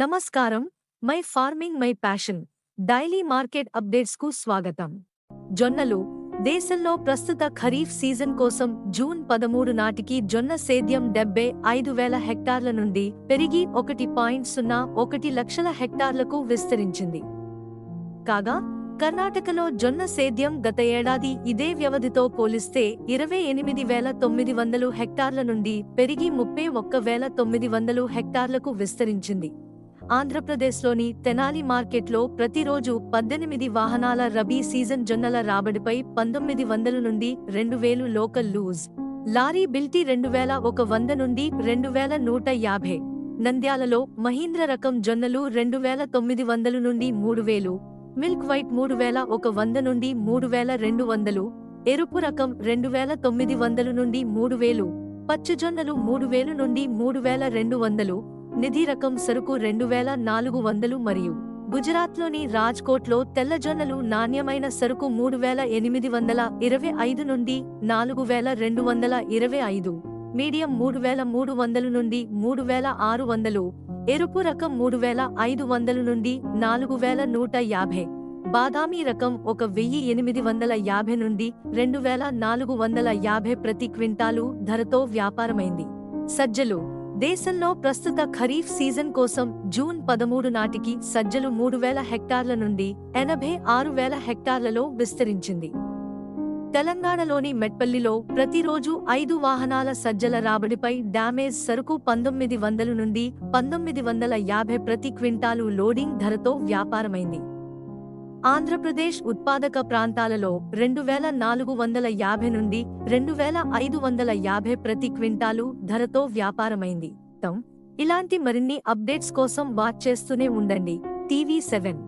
నమస్కారం. My farming my passion. Daily market అప్డేట్స్కు స్వాగతం. జొన్నలు దేశంలో ప్రస్తుత ఖరీఫ్ సీజన్ కోసం జూన్ పదమూడు నాటికి జొన్న సేద్యం డెబ్బై ఐదు వేల హెక్టార్ల నుండి పెరిగి ఒకటి పాయింట్ సున్నా ఒకటి లక్షల హెక్టార్లకు విస్తరించింది. కాగా కర్ణాటకలో జొన్న సేద్యం గత ఏడాది ఇదే వ్యవధితో పోలిస్తే ఇరవై ఎనిమిది వేల తొమ్మిది వందలు హెక్టార్ల నుండి పెరిగి ముప్పై ఒక్క వేల తొమ్మిది వందలు హెక్టార్లకు విస్తరించింది. ఆంధ్రప్రదేశ్లోని తెనాలి మార్కెట్లో ప్రతిరోజు పద్దెనిమిది వాహనాల రబీ సీజన్ జొన్నల రాబడిపై పంతొమ్మిది వందల నుండి రెండు వేలు లోకల్ లూజ్. లారీ బిల్టీ రెండు వేల ఒక వంద నుండి రెండు వేల నూట యాభై. నంద్యాలలో మహీంద్ర రకం జొన్నలు రెండు వేల తొమ్మిది వందల నుండి మూడు వేలు. మిల్క్ వైట్ మూడు వేల ఒక వంద నుండి మూడు వేల రెండు వందలు. ఎరుపు రకం రెండు వేల తొమ్మిది వందలు నుండి మూడు వేలు. పచ్చజొన్నలు మూడు వేలు నుండి మూడు వేల రెండు వందలు. నిధి రకం సరుకు రెండు వేల నాలుగు వందలు మరియు గుజరాత్లోని రాజ్కోట్లో తెల్లజొన్నలు నాణ్యమైన సరుకు మూడు వేల ఎనిమిది వందల ఇరవై ఐదు నుండి నాలుగు వేల రెండు వందల ఇరవై ఐదు మీడియం మూడు వేల మూడు వందలు నుండి మూడు వేల ఆరు వందలు ఎరుపు రకం మూడు వేల ఐదు వందలు నుండి నాలుగు వేల నూట యాభై బాదామీ రకం ఒక వెయ్యి ఎనిమిది వందల యాభై నుండి రెండు వేల నాలుగు వందల యాభై ప్రతి క్వింటాలు ధరతో వ్యాపారమైంది. సజ్జలు దేశంలో ప్రస్తుత ఖరీఫ్ సీజన్ కోసం జూన్ పదమూడు నాటికి సజ్జలు మూడు వేల హెక్టార్ల నుండి ఎనభై ఆరు వేల హెక్టార్లలో విస్తరించింది. తెలంగాణలోని మెట్పల్లిలో ప్రతిరోజు ఐదు వాహనాల సజ్జల రాబడిపై డ్యామేజ్ సరుకు పంతొమ్మిది వందల నుండి పంతొమ్మిది వందల యాభై ప్రతి క్వింటాలు లోడింగ్ ధరతో వ్యాపారమైంది. ఆంధ్రప్రదేశ్ ఉత్పాదక ప్రాంతాలలో రెండు వేల నాలుగు వందల యాభై నుండి రెండు వేల ఐదు వందల యాభై ప్రతి క్వింటాలు ధరతో వ్యాపారమైంది. ఇలాంటి మరిన్ని అప్డేట్స్ కోసం వాచ్ చేస్తూనే ఉండండి. TV seven.